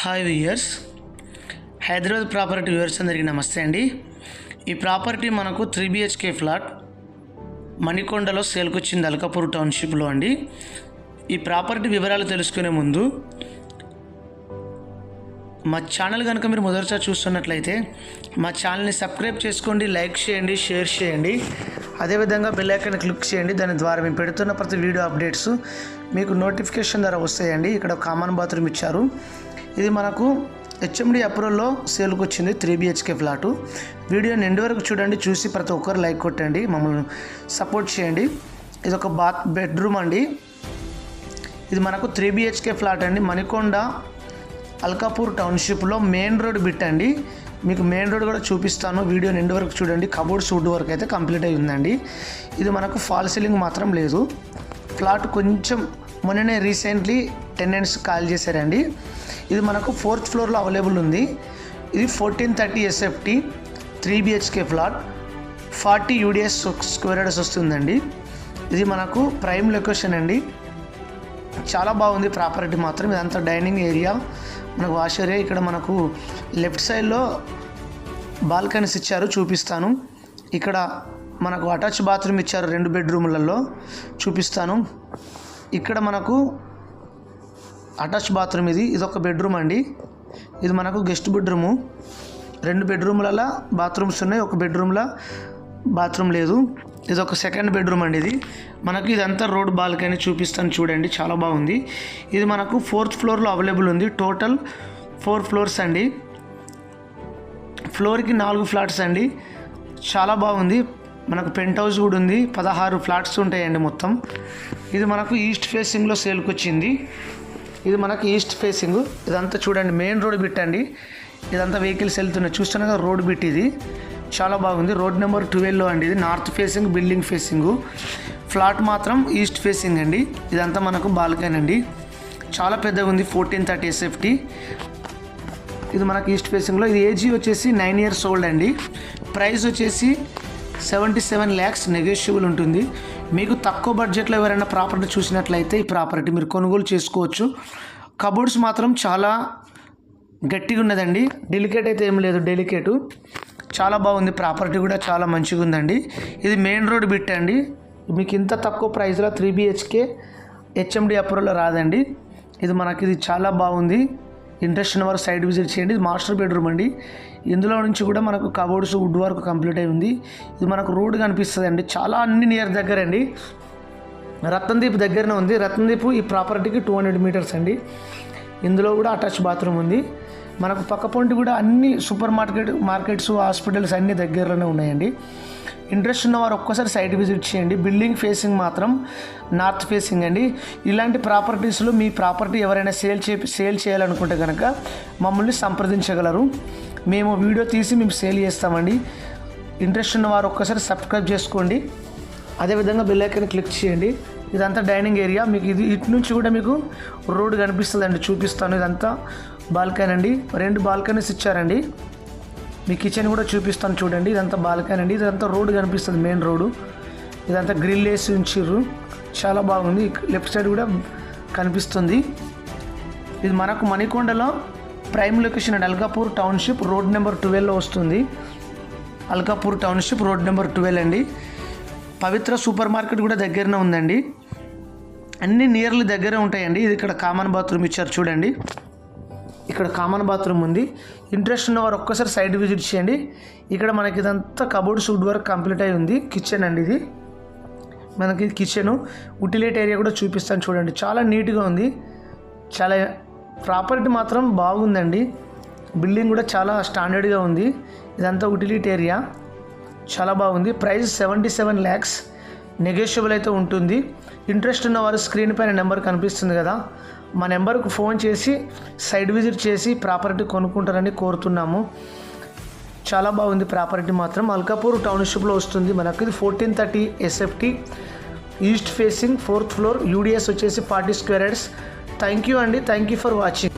Hi viewers Hyderabad property viewers అందరికీ నమస్తే అండి. ఈ ప్రాపర్టీ మనకు త్రీ బిహెచ్కే ఫ్లాట్ మణికొండలో సేల్కొచ్చింది అల్కాపూర్ టౌన్షిప్లో అండి. ఈ ప్రాపర్టీ వివరాలు తెలుసుకునే ముందు మా ఛానల్ కనుక మీరు మొదటిసారి చూస్తున్నట్లయితే మా ఛానల్ని సబ్స్క్రైబ్ చేసుకోండి లైక్ చేయండి షేర్ చేయండి. అదేవిధంగా బెల్ ఐకాన్ క్లిక్ చేయండి. దాని ద్వారా మేము పెడుతున్న ప్రతి వీడియో అప్డేట్స్ మీకు నోటిఫికేషన్ ద్వారా వస్తాయండి. ఇక్కడ కామన్ బాత్రూమ్ ఇచ్చారు. ఇది మనకు హెచ్ఎండి అప్రూవల్లో సేల్కి వచ్చింది త్రీ బిహెచ్కే ఫ్లాటు వీడియో నిండి వరకు చూడండి చూసి ప్రతి ఒక్కరు లైక్ కొట్టండి మమ్మల్ని సపోర్ట్ చేయండి. ఇది ఒక బాత్ బెడ్రూమ్ అండి. ఇది మనకు త్రీ బిహెచ్కే ఫ్లాట్ అండి. మణికొండ అల్కాపూర్ టౌన్షిప్లో మెయిన్ రోడ్ బిట్ అండి. మీకు మెయిన్ రోడ్ కూడా చూపిస్తాను. వీడియో నిండు వరకు చూడండి. కబోర్డ్స్ వుడ్ వరకు అయితే కంప్లీట్ అయి ఉందండి. ఇది మనకు ఫాల్ సీలింగ్ మాత్రం లేదు. ఫ్లాట్ కొంచెం మొన్ననే రీసెంట్లీ టెనెంట్స్ కాల్ చేశారండి. ఇది మనకు ఫోర్త్ ఫ్లోర్లో అవైలబుల్ ఉంది. ఇది fourteen thirty SFT three BHK flat forty UDS square yards వస్తుందండి. ఇది మనకు ప్రైమ్ లొకేషన్ అండి. చాలా బాగుంది ప్రాపర్టీ మాత్రం. ఇదంతా డైనింగ్ ఏరియా మనకు వాష్ ఏరియా ఇక్కడ మనకు లెఫ్ట్ సైడ్లో బాల్కనీస్ ఇచ్చారు చూపిస్తాను. ఇక్కడ మనకు అటాచ్ బాత్రూమ్ ఇచ్చారు రెండు బెడ్రూమ్లలో చూపిస్తాను. ఇక్కడ మనకు అటాచ్ బాత్రూమ్ ఇది. ఇది ఒక బెడ్రూమ్ అండి. ఇది మనకు గెస్ట్ బెడ్రూము. రెండు బెడ్రూమ్లలో బాత్రూమ్స్ ఉన్నాయి. ఒక బెడ్రూమ్లో బాత్రూమ్ లేదు. ఇది ఒక సెకండ్ బెడ్రూమ్ అండి ఇది. మనకు ఇదంతా రోడ్ బాల్కనీ చూపిస్తాను చూడండి. చాలా బాగుంది. ఇది మనకు ఫోర్త్ ఫ్లోర్లో అవైలబుల్ ఉంది. టోటల్ ఫోర్ ఫ్లోర్స్ అండి. ఫ్లోర్కి నాలుగు ఫ్లాట్స్ అండి. చాలా బాగుంది. మనకు పెంట్ హౌస్ కూడా ఉంది. పదహారు ఫ్లాట్స్ ఉంటాయండి మొత్తం. ఇది మనకు ఈస్ట్ ఫేసింగ్లో సేల్కి వచ్చింది ఇది మనకు ఈస్ట్ ఫేసింగ్ ఇదంతా చూడండి మెయిన్ రోడ్ బిట్ అండి. ఇదంతా వెహికల్స్ వెళ్తున్నాయి. చూస్తున్నాగా రోడ్ బిట్ ఇది. చాలా బాగుంది. రోడ్ నెంబర్ ట్వెల్వ్లో అండి ఇది. North facing building facing flat మాత్రం ఈస్ట్ ఫేసింగ్ అండి. ఇదంతా మనకు బాల్కన్ అండి. చాలా పెద్దగా ఉంది. ఫోర్టీన్ థర్టీ ఎస్ఎఫ్టీ ఇది మనకి ఈస్ట్ ఫేసింగ్లో ఇది ఏజీ వచ్చేసి నైన్ ఇయర్స్ ఓల్డ్ అండి. ప్రైస్ వచ్చేసి సెవెంటీ సెవెన్ ల్యాక్స్ నెగోషియబుల్ ఉంటుంది. మీకు తక్కువ బడ్జెట్లో ఎవరైనా ప్రాపర్టీ చూసినట్లయితే ఈ ప్రాపర్టీ మీరు కొనుగోలు చేసుకోవచ్చు. కబోర్డ్స్ మాత్రం చాలా గట్టిగా ఉన్నదండి. డెలికేట్ అయితే ఏం లేదు డెలికేటు చాలా బాగుంది ప్రాపర్టీ కూడా చాలా మంచిగా ఉందండి. ఇది మెయిన్ రోడ్ బిట్ అండి. మీకు ఇంత తక్కువ ప్రైస్లో త్రీ బిహెచ్కే హెచ్ఎండి అప్రూవల్లో రాదండి. ఇది మనకి ఇది చాలా బాగుంది. ఇంట్రెస్ట్ ఉన్న వారు సైడ్ విజిట్ చేయండి. ఇది మాస్టర్ బెడ్రూమ్ అండి. ఇందులో నుంచి కూడా మనకు కబోర్డ్స్ వుడ్ వర్క్ కంప్లీట్ అయి ఉంది. ఇది మనకు రోడ్ కనిపిస్తుంది అండి చాలా అన్ని నియర్ దగ్గర అండి రత్నదీప్ దగ్గరనే ఉంది. రత్నదీప్ ఈ ప్రాపర్టీకి టూ హండ్రెడ్ మీటర్స్ అండి. ఇందులో కూడా అటాచ్ బాత్రూమ్ ఉంది. మనకు పక్క పొంటి కూడా అన్ని సూపర్ మార్కెట్ మార్కెట్స్ హాస్పిటల్స్ అన్ని దగ్గరలోనే ఉన్నాయండి. ఇంట్రెస్ట్ ఉన్నవారు ఒక్కసారి సైట్ విజిట్ చేయండి. బిల్డింగ్ ఫేసింగ్ మాత్రం నార్త్ ఫేసింగ్ అండి. ఇలాంటి ప్రాపర్టీస్లో మీ ప్రాపర్టీ ఎవరైనా సేల్ చే సేల్ చేయాలనుకుంటే కనుక మమ్మల్ని సంప్రదించగలరు. మేము వీడియో తీసి మేము సేల్ చేస్తామండి. ఇంట్రెస్ట్ ఉన్నవారు ఒక్కసారి సబ్స్క్రైబ్ చేసుకోండి. అదేవిధంగా బెల్ ఐకాన్ క్లిక్ చేయండి. ఇదంతా డైనింగ్ ఏరియా. మీకు ఇది ఇటు నుంచి కూడా మీకు రోడ్ కనిపిస్తుంది అండి చూపిస్తాను. ఇదంతా బాల్కనీ అండి. రెండు బాల్కనీస్ ఇచ్చారండి. మీ కిచెన్ కూడా చూపిస్తాను చూడండి. ఇదంతా బాల్కనీ అండి. ఇదంతా రోడ్ కనిపిస్తుంది మెయిన్ రోడ్డు ఇదంతా గ్రిల్ వేసి ఉంచిర్రు. చాలా బాగుంది. లెఫ్ట్ సైడ్ కూడా కనిపిస్తుంది. ఇది మనకు మణికొండలో ప్రైమ్ లొకేషన్ అండి. అల్కాపూర్ టౌన్షిప్ రోడ్ నెంబర్ ట్వెల్వ్లో వస్తుంది. Alkapur township road number twelve అండి. పవిత్ర సూపర్ మార్కెట్ కూడా దగ్గరనే ఉందండి. అన్ని నియర్లీ దగ్గరే ఉంటాయండి. ఇది ఇక్కడ కామన్ బాత్రూమ్ ఇచ్చారు చూడండి. ఇక్కడ కామన్ బాత్రూమ్ ఉంది. ఇంట్రెస్ట్ ఉన్నవారు ఒక్కసారి సైడ్ విజిట్ చేయండి. ఇక్కడ మనకి ఇదంతా కబోర్డ్ షూట్ వర్క్ కంప్లీట్ అయి ఉంది. కిచెన్ అండి ఇది. మనకి కిచెన్ ఉటిలేట్ ఏరియా కూడా చూపిస్తాను చూడండి. చాలా నీట్గా ఉంది. చాలా ప్రాపర్టీ మాత్రం బాగుందండి. బిల్డింగ్ కూడా చాలా స్టాండర్డ్గా ఉంది. ఇదంతా ఉటిలిటీ ఏరియా చాలా బాగుంది. Price seventy seven lakhs negotiable అయితే ఉంటుంది. ఇంట్రెస్ట్ ఉన్నవారు స్క్రీన్ పైన నెంబర్ కనిపిస్తుంది కదా. మా నెంబర్కు ఫోన్ చేసి సైడ్ విజిట్ చేసి ప్రాపర్టీ కొనుక్కుంటారని కోరుతున్నాము. చాలా బాగుంది ప్రాపర్టీ మాత్రం. అల్కాపూర్ టౌన్షిప్లో వస్తుంది మనకు. ఇది fourteen thirty SFT east facing fourth floor UDS వచ్చేసి forty square yards thank you అండి. Thank you for watching.